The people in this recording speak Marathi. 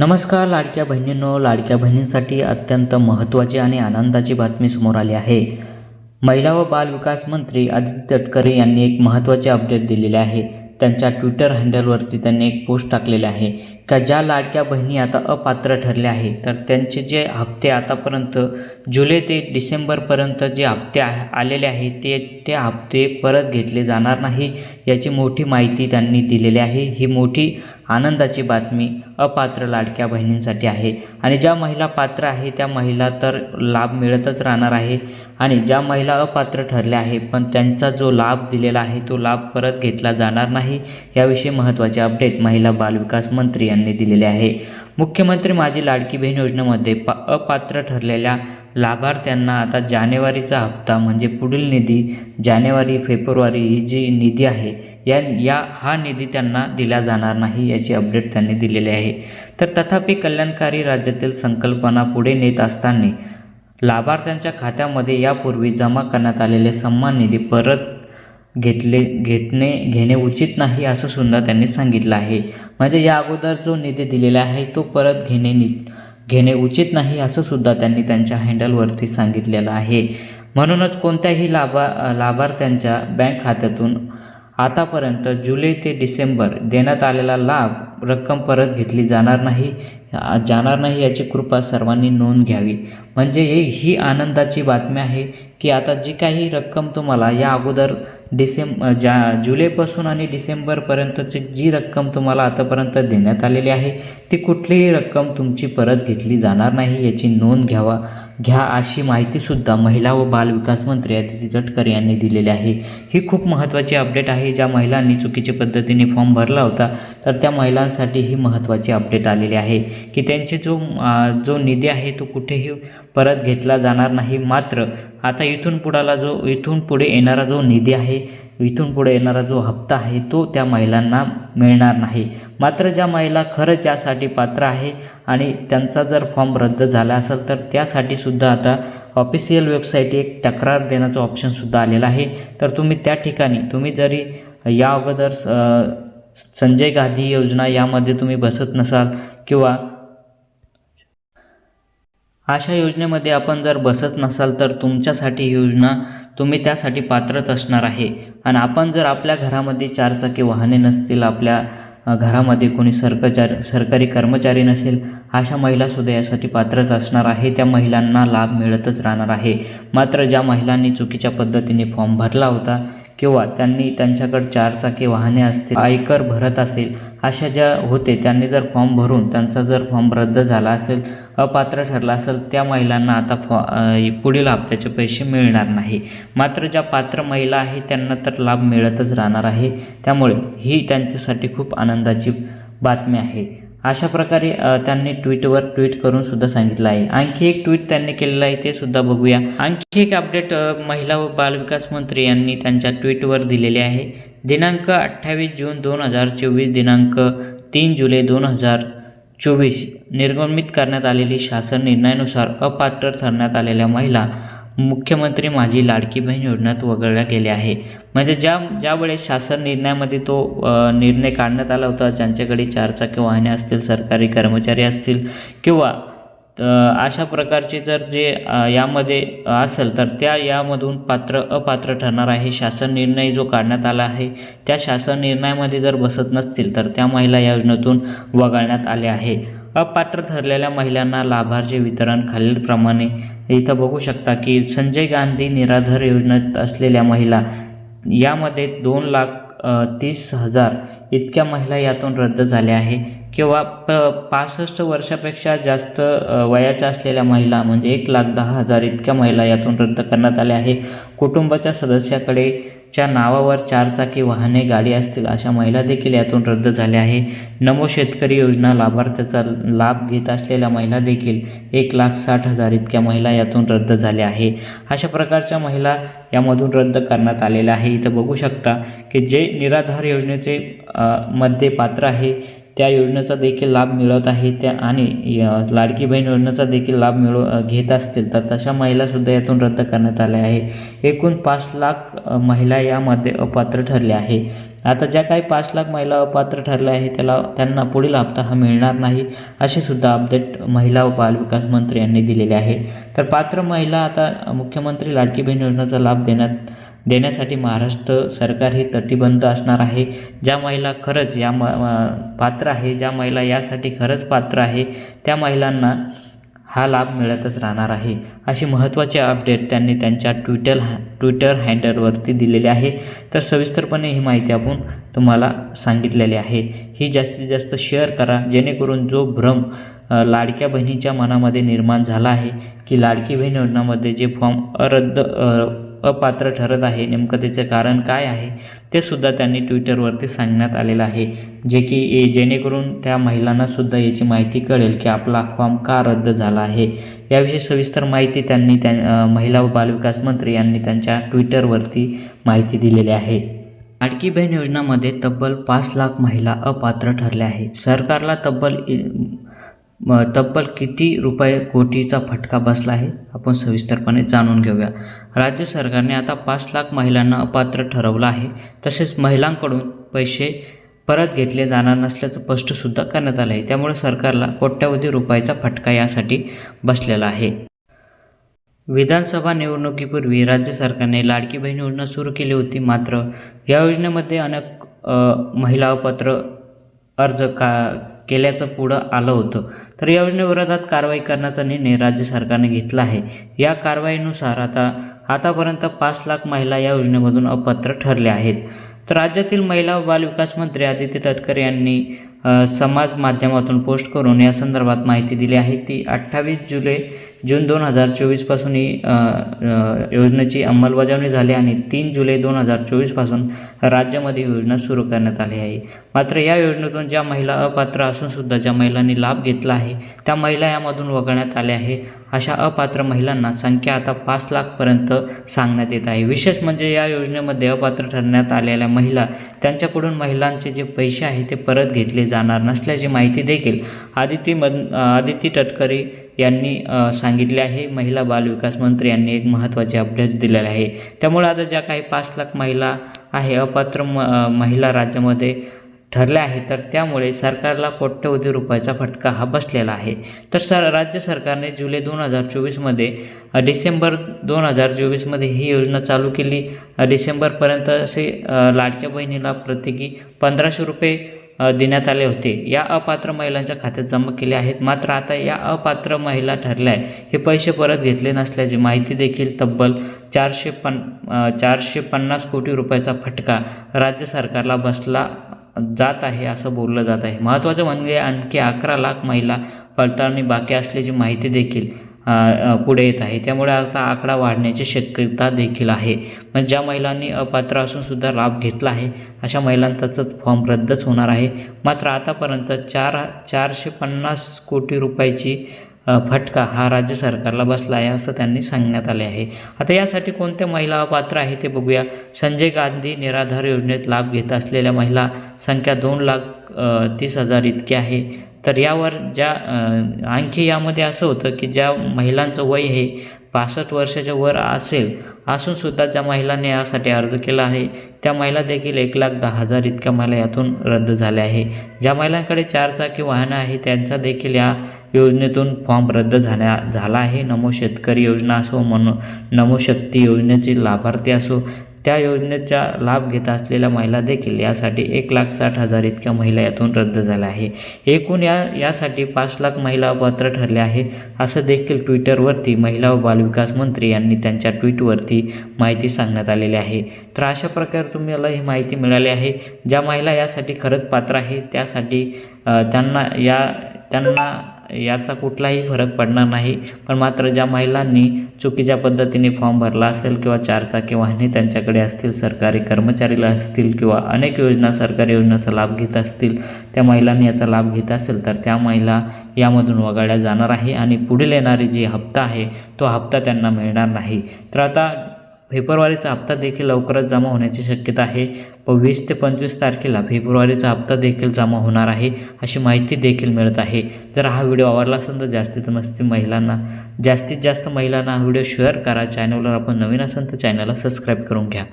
नमस्कार लाडक्या बहिणींनो. लाडक्या बहिणींसाठी अत्यंत महत्त्वाची आणि आनंदाची बातमी समोर आली आहे. महिला व बालविकास मंत्री आदित्य तटकरे यांनी एक महत्त्वाचे अपडेट दिलेले आहे. त्यांच्या ट्विटर हँडलवरती त्यांनी एक पोस्ट टाकलेले आहे का ज्या लाडक्या बहिणी आता अपात्र ठरल्या आहे तर त्यांचे जे हप्ते आतापर्यंत जुलै ते डिसेंबरपर्यंत जे हप्ते आलेले आहे ते ते हप्ते परत घेतले जाणार नाही याची मोठी माहिती त्यांनी दिलेली आहे. ही मोठी आनंदाची बातमी अपात्र लाडक्या बहिणींसाठी आहे. आणि ज्या महिला पात्र आहे त्या महिला तर लाभ मिळतच राहणार आहे. आणि ज्या महिला अपात्र ठरल्या आहे पण त्यांचा जो लाभ दिलेला आहे तो लाभ परत घेतला जाणार नाही याविषयी महत्त्वाचे अपडेट महिला बालविकास मंत्री यांनी दिलेले आहे. मुख्यमंत्री माझी लाडकी बहीण योजनेमध्ये पा अपात्र ठरलेल्या लाभार्थ्यांना आता जानेवारीचा हप्ता म्हणजे पुढील निधी जानेवारी फेब्रुवारी ही जी निधी आहे या या हा निधी त्यांना दिला जाणार नाही याची अपडेट त्यांनी दिलेली आहे. तर तथापि कल्याणकारी राज्यातील संकल्पना पुढे नेत असताना लाभार्थ्यांच्या खात्यामध्ये यापूर्वी जमा करण्यात आलेले सन्मान निधी परत घेतले घेतणे घेणे उचित नाही असं सुद्धा त्यांनी सांगितलं आहे. म्हणजे या अगोदर जो निधी दिलेला आहे तो परत घेणे नि घेणे उचित नाही असं सुद्धा त्यांनी त्यांच्या हँडलवरती सांगितलेलं आहे. म्हणूनच कोणत्याही लाभा लाभार्थ्यांच्या बँक खात्यातून आतापर्यंत जुलै ते डिसेंबर देण्यात आलेला लाभ रक्कम परत घेतली जाणार नाही जाणार नाही याची कृपा सर्वांनी नोंद घ्यावी. म्हणजे हे ही आनंदाची बातमी आहे की आता जी काही रक्कम तुम्हाला या अगोदर डिसेंब जा जुलैपासून आणि डिसेंबरपर्यंतची जी रक्कम तुम्हाला आतापर्यंत देण्यात आलेली आहे ती कुठलीही रक्कम तुमची परत घेतली जाणार नाही याची नोंद घ्यावा घ्या अशी माहितीसुद्धा महिला व बालविकास मंत्री अदिती तटकरे यांनी दिलेली आहे. ही खूप महत्त्वाची अपडेट आहे. ज्या महिलांनी चुकीच्या पद्धतीने फॉर्म भरला होता तर त्या महिलांसाठी ही महत्त्वाची अपडेट आलेली आहे की त्यांचे जो जो निधी आहे तो कुठेही परत घेतला जाणार नाही. मात्र आता इथून पुढाला जो इथून पुढे येणारा जो निधी आहे इथून पुढे येणारा जो हप्ता आहे तो त्या महिलांना मिळणार नाही. मात्र ज्या महिला खरंच यासाठी पात्र आहे आणि त्यांचा जर फॉर्म रद्द झाला असेल तर त्यासाठी सुद्धा आता ऑफिशियल वेबसाईट एक तक्रार देण्याचं ऑप्शनसुद्धा आलेलं आहे. तर तुम्ही त्या ठिकाणी तुम्ही जरी या अगोदर संजय गांधी योजना यामध्ये तुम्ही बसत नसाल किंवा अशा योजनेमध्ये आपण जर बसत नसाल तर तुमच्यासाठी योजना तुम्ही त्यासाठी पात्रच असणार आहे. आणि आपण जर आपल्या घरामध्ये चारचाकी वाहने नसतील आपल्या घरामध्ये कोणी सरकार सरकारी कर्मचारी नसेल अशा महिलासुद्धा यासाठी पात्रच असणार आहे. त्या महिलांना लाभ मिळतच राहणार आहे. मात्र ज्या महिलांनी चुकीच्या पद्धतीने फॉर्म भरला होता किंवा त्यांनी त्यांच्याकडे चारचाकी वाहने असतील आयकर भरत असेल अशा ज्या होते त्यांनी जर फॉर्म भरून त्यांचा जर फॉर्म रद्द झाला असेल अपात्र ठरला असेल त्या महिलांना आता फॉ पुढील हप्त्याचे पैसे मिळणार नाही. मात्र ज्या पात्र महिला आहे त्यांना तर लाभ मिळतच राहणार आहे. त्यामुळे ही त्यांच्यासाठी खूप आनंदाची बातमी आहे. अशा प्रकारे त्यांनी ट्विटवर ट्विट करून सुद्धा सांगितलं आहे. आणखी एक ट्विट त्यांनी केलेलं आहे ते सुद्धा बघूया. आणखी एक अपडेट महिला व बालविकास मंत्री यांनी त्यांच्या ट्विटवर दिलेले आहे. दिनांक अठ्ठावीस जून दोन हजार चोवीस दिनांक तीन जुलै दोन हजार चोवीस निर्गमित करण्यात आलेली शासन निर्णयानुसार अपात्र ठरण्यात आलेल्या महिला मुख्यमंत्री माझी लाडकी बहीण योजनेत वगळल्या गेल्या आहे. म्हणजे ज्या ज्यावेळेस शासन निर्णयामध्ये तो निर्णय काढण्यात आला होता ज्यांच्याकडे चारचाकी वाहने असतील सरकारी कर्मचारी असतील किंवा अशा प्रकारचे जर जे यामध्ये असेल तर त्या यामधून पात्र अपात्र ठरणार आहे. शासन निर्णय जो काढण्यात आला आहे त्या शासन निर्णयामध्ये जर बसत नसतील तर त्या महिला या योजनेतून वगळण्यात आल्या आहे. अपात्र ठरलेल्या महिलांना लाभार्थी वितरण खालीलप्रमाणे. इथं बघू शकता की संजय गांधी निराधार योजनेत असलेल्या महिला यामध्ये दोन लाख तीस हजार इतक्या महिला यातून रद्द झाल्या आहे. किंवा प पासष्ट वर्षापेक्षा जास्त वयाच्या असलेल्या महिला म्हणजे एक लाख दहा हजार इतक्या महिला यातून रद्द करण्यात आल्या आहे. कुटुंबाच्या सदस्याकडे च्या नावावर चारचाकी वाहने गाडी असतील अशा महिला देखील यातून रद्द झाल्या आहे नमो शेतकरी योजना लाभार्थ्याचा लाभ घेत असलेल्या महिला देखील एक लाख साठ हजार इतक्या महिला यातून रद्द झाल्या आहे अशा प्रकारच्या महिला यामधून रद्द करण्यात आलेल्या आहे इथं बघू शकता की जे निराधार योजनेचे मध्ये पात्र आहे त्या योजनेचा देखील लाभ मिळत आहे त्या आणि लाडकी बहीण योजनेचा देखील लाभ मिळव घेत असतील तर तशा महिलासुद्धा यातून रद्द करण्यात आल्या आहे. एकूण पाच लाख महिला यामध्ये अपात्र ठरल्या आहे. आता ज्या काही पाच लाख महिला अपात्र ठरल्या आहे त्याला त्यांना पुढील हप्ता हा मिळणार नाही असे सुद्धा अपडेट महिला व बालविकास मंत्री यांनी दिलेले आहे. तर पात्र महिला आता मुख्यमंत्री लाडकी बहीण योजनेचा लाभ देण्यात देण्यासाठी महाराष्ट्र सरकार हे तटीबंध असणार आहे. ज्या महिला खरंच या म पात्र आहे ज्या महिला यासाठी खरंच पात्र आहे त्या महिलांना हा लाभ मिळतच राहणार आहे. अशी महत्त्वाची अपडेट त्यांनी त्यांच्या ट्विटर हॅ ट्विटर हँडलवरती दिलेली आहे. तर सविस्तरपणे ही माहिती आपण तुम्हाला सांगितलेली आहे. ही जास्तीत जास्त शेअर करा जेणेकरून जो भ्रम लाडक्या बहिणीच्या मनामध्ये निर्माण झाला आहे की लाडकी बहीण योजनामध्ये जे फॉर्म अरद्द अपात्र ठरत आहे. नेमकं त्याचं कारण काय आहे ते सुद्धा त्यांनी ट्विटरवरती सांगण्यात आलेलं आहे. जे की ए- जेणेकरून त्या महिलांनासुद्धा याची माहिती कळेल की आपला फॉर्म का रद्द झाला आहे. याविषयी सविस्तर माहिती त्यांनी त्या महिला व बालविकास मंत्री यांनी त्यांच्या ट्विटरवरती माहिती दिलेली आहे. लाडकी बहीण योजनामध्ये तब्बल पाच लाख महिला अपात्र ठरल्या आहे सरकारला तब्बल तब्बल किती रुपये कोटीचा फटका बसला आहे? आपण सविस्तरपणे जाणून घेऊया. राज्य सरकारने आता पाच लाख महिलांना अपात्र ठरवलं आहे. तसेच महिलांकडून पैसे परत घेतले जाणार नसल्याचं स्पष्टसुद्धा करण्यात आलं आहे. त्यामुळे सरकारला कोट्यवधी रुपयाचा फटका यासाठी बसलेला आहे. विधानसभा निवडणुकीपूर्वी राज्य सरकारने लाडकी बहीण योजना सुरू केली होती. मात्र या योजनेमध्ये अनेक महिला अपात्र अर्ज का केल्याचं पुढं आलं होतं. तर या योजनेविरोधात कारवाई करण्याचा निर्णय राज्य सरकारने घेतला आहे. या कारवाईनुसार आता आतापर्यंत पाच लाख महिला या योजनेमधून अपात्र ठरल्या आहेत. तर राज्यातील महिला व बालविकास मंत्री आदित्य तटकरे यांनी समाज माध्यमातून पोस्ट करून या संदर्भात माहिती दिली आहे. ती अठ्ठावीस जुलै जून दोन हजार चोवीसपासून ही योजनेची अंमलबजावणी झाली आणि तीन जुलै दोन हजार चोवीसपासून राज्यामध्ये योजना सुरू करण्यात आली आहे. मात्र या योजनेतून ज्या महिला अपात्र असूनसुद्धा ज्या महिलांनी लाभ घेतला आहे त्या महिला यामधून वगळण्यात आल्या आहे. अशा अपात्र महिलांना संख्या आता पाच लाखपर्यंत सांगण्यात येत आहे. विशेष म्हणजे या योजनेमध्ये अपात्र ठरण्यात आलेल्या महिला त्यांच्याकडून महिलांचे जे पैसे आहे ते परत घेतले जाणार नसल्याची माहिती देखील आदिती मद आदिती तटकरे यांनी सांगितले आहे. महिला बालविकास मंत्री यांनी एक महत्त्वाचे अपडेट दिलेले आहे. त्यामुळे आता ज्या काही पाच लाख महिला आहे अपात्र म महिला राज्यामध्ये ठरल्या आहेत तर त्यामुळे सरकारला कोट्यवधी रुपयाचा फटका हा बसलेला आहे. तर सर राज्य सरकारने जुलै दोन हजार चोवीसमध्ये डिसेंबर दोन हजार चोवीसमध्ये ही योजना चालू केली. डिसेंबरपर्यंत असे लाडक्या बहिणीला प्रत्येकी पंधराशे रुपये देण्यात आले होते. या अपात्र महिलांच्या खात्यात जमा केले आहेत. मात्र आता या अपात्र महिला ठरल्या आहे हे पैसे परत घेतले नसल्याची माहिती देखील तब्बल चारशे पन चारशे पन्नास कोटी रुपयाचा फटका राज्य सरकारला बसला जात आहे असं बोललं जात आहे. महत्त्वाचं म्हणजे आणखी अकरा लाख महिला पडताळणी बाकी असल्याची माहिती देखील पुढे येत आहे. त्यामुळे आता आकडा वाढण्याची शक्यता देखील आहे. पण ज्या महिलांनी अपात्र असूनसुद्धा लाभ घेतला आहे अशा महिलांचाच फॉर्म रद्दच होणार आहे. मात्र आतापर्यंत चार चारशे पन्नास कोटी रुपयाची फटका हा राज्य सरकारला बसला आहे असं त्यांनी सांगण्यात आले आहे. आता यासाठी कोणत्या महिला अपात्र आहे ते बघूया. संजय गांधी निराधार योजनेत लाभ घेत असलेल्या महिला संख्या दोन लाख तीस हजार इतकी आहे. तर यावर ज्या आणखी यामध्ये असं होतं की ज्या महिलांचं वय हे पासष्ट वर्षाच्या वर असेल असूनसुद्धा ज्या महिलांनी यासाठी अर्ज केला आहे त्या महिला देखील एक लाख दहा हजार इतक्या महिला यातून रद्द झाल्या आहे. ज्या महिलांकडे चारचाकी वाहनं आहे त्यांचा देखील या योजनेतून फॉर्म रद्द झाल्या झाला आहे. नमो शेतकरी योजना असो म्हणून नमो शक्ती योजनेचे लाभार्थी असो त्या योजनेचा लाभ घेत असलेल्या महिला देखील यासाठी एक लाख साठ हजार इतक्या महिला यातून रद्द झाल्या आहे. एकूण या यासाठी पाच लाख महिला पात्र ठरल्या आहे असं देखील ट्विटरवरती महिला व बालविकास मंत्री यांनी त्यांच्या ट्विटवरती माहिती सांगण्यात आलेली आहे. तर अशा प्रकारे तुम्हाला ही माहिती मिळाली आहे. ज्या महिला यासाठी खरंच पात्र आहे त्यासाठी त्यांना या त्यांना याचा कुठलाही फरक पडणार नाही. पण मात्र ज्या महिलांनी चुकीच्या पद्धतीने फॉर्म भरला असेल किंवा चारचाकी वाहने त्यांच्याकडे असतील सरकारी कर्मचारीला असतील किंवा अनेक योजना सरकारी योजनाचा लाभ घेत असतील त्या महिलांनी याचा लाभ घेत असेल तर त्या महिला यामधून वगळल्या जाणार आहे. आणि पुढील येणारी जी हप्ता आहे तो हप्ता त्यांना मिळणार नाही. तर आता फेब्रुवारीचा हप्ता देखील लवकरच जमा होण्याची शक्यता आहे. व वीस ते पंचवीस तारखेला फेब्रुवारीचा हप्ता देखील जमा होणार आहे अशी माहिती देखील मिळत आहे. जर हा व्हिडिओ आवडला असेल तर जास्तीत जास्त महिलांना जास्तीत जास्त महिलांना हा व्हिडिओ शेअर करा. चॅनलवर आपण नवीन असेल तर चॅनलला सबस्क्राईब करून घ्या.